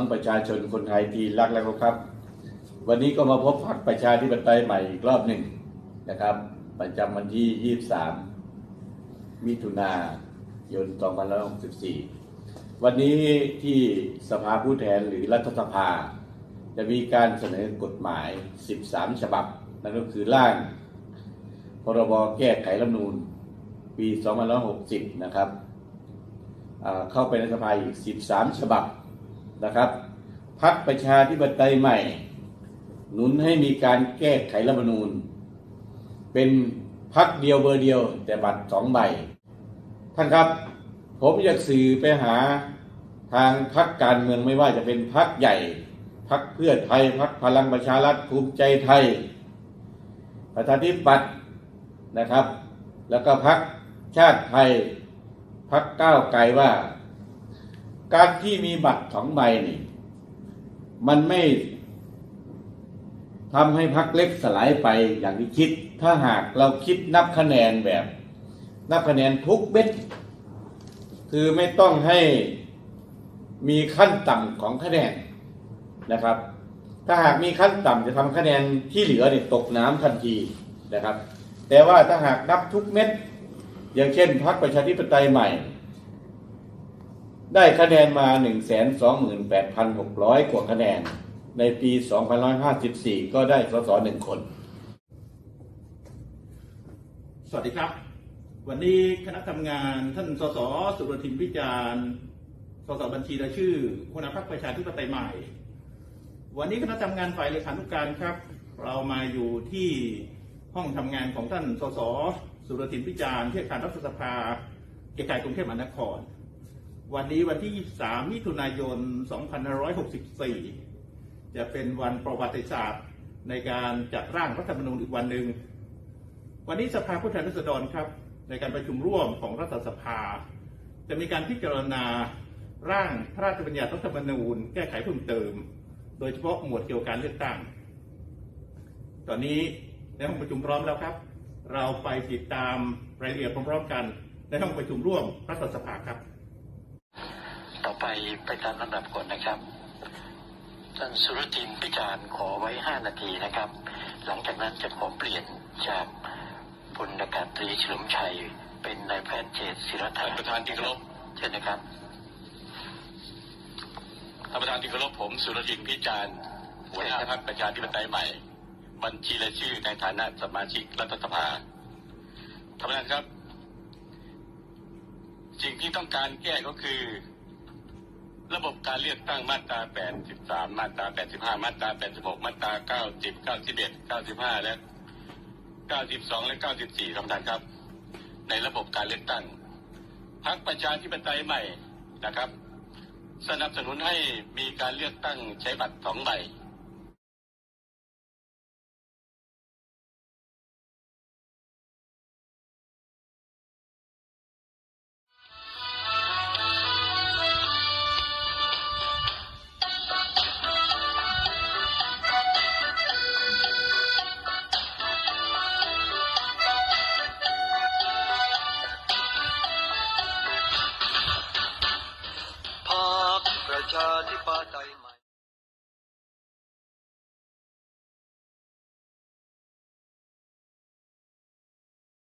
น้องประชาชนคนไทยที่รักและเคารพครับ วันนี้ก็มาพบพรรคประชาธิปไตยใหม่อีกรอบหนึ่งนะครับ ประจำวันที่ 23 มิถุนายน 2564 วันนี้ที่สภาผู้แทนหรือรัฐสภา จะมีการเสนอกฎหมาย 13 ฉบับ นั่นก็คือร่าง พรบแก้ไขรัฐธรรมนูญปี 2560 นะครับเข้าไปในสภาอีก 13 ฉบับ นะครับพักประชาธิปไตยใหม่ หนุนให้มีการแก้ไขรัฐธรรมนูญ เป็นพักเดียวเบอร์เดียว แต่บัตรสองใบ ท่านครับ ผมอยากสื่อไปหาทางพักการเมืองไม่ว่าจะเป็นพักใหญ่พักเพื่อไทยพักพลังประชารัฐภูมิใจไทย ประชาธิปัตย์นะครับ แล้วก็พักชาติไทยพักก้าวไกลว่า การที่มีบัตรสองใบนี่ มันไม่ทำให้พักเล็กสลายไปอย่างที่คิด ถ้าหากเราคิดนับคะแนนแบบ นับคะแนนทุกเม็ด คือไม่ต้องให้มีขั้นต่ำของคะแนนนะครับ ถ้าหากมีขั้นต่ำจะทำคะแนนที่เหลือเนี่ยตกน้ำทันทีนะครับ แต่ว่าถ้าหากนับทุกเม็ด อย่างเช่นพรรคประชาธิปไตยใหม่ ได้คะแนนมา 128,600 กว่าคะแนน ในปี 2554 ก็ได้สสหนึ่งคน สวัสดีครับ วันนี้คณะทำงานท่านสสสุรทินพิจารณ์สสบัญชีรายชื่อหัวหน้าพรรคประชาธิปไตยใหม่ วันนี้คณะทำงานฝ่ายเลขานุการครับ เรามาอยู่ที่ห้องทำงานของท่านสสสุรทินพิจารณ์ที่อาคารรัฐสภาเกียรติกายกรุงเทพมหานคร วันนี้วันที่ 23 มิถุนายน 2564 จะเป็นวันประวัติศาสตร์ในการจัดร่างรัฐธรรมนูญอีกวันหนึ่ง วันนี้สภาผู้แทนราษฎรครับ ในการประชุมร่วมของรัฐสภา จะมีการพิจารณาร่างพระราชบัญญัติรัฐธรรมนูญแก้ไขเพิ่มเติม โดยเฉพาะหมวดเกี่ยวกับการเลือกตั้ง ตอนนี้ในห้องประชุมพร้อมแล้วครับ เราไปติดตามรายละเอียดพร้อมๆกัน ในห้องประชุมร่วมรัฐสภาครับ ต่อไปไปตามลำดับก่อนนะครับ ท่านสุรทินพิจารณ์ขอไว้ 5 นาทีนะครับ หลังจากนั้นจะขอเปลี่ยนจากพลอากาศตรีเฉลิมชัย เป็นนายแพทย์เจตศิรธาท่านประธานที่เคารพเชิญนะครับท่านประธานที่เคารพผม สุรทินพิจารณ์หัวหน้าพรรคประชาธิปไตยใหม่ บัญชีรายชื่อในฐานะสมาชิกรัฐสภาท่านประธานครับสิ่งที่ต้องการแก้ก็คือ ระบบการเลือกตั้งมาตรา 83 มาตรา 85 มาตรา 86 มาตรา 90 91 95 และ 92 และ 94ท่านประธานครับ ในระบบการเลือกตั้งพรรคประชาธิปไตยใหม่นะครับ สนับสนุนให้มีการเลือกตั้งใช้บัตรสองใบ صادقا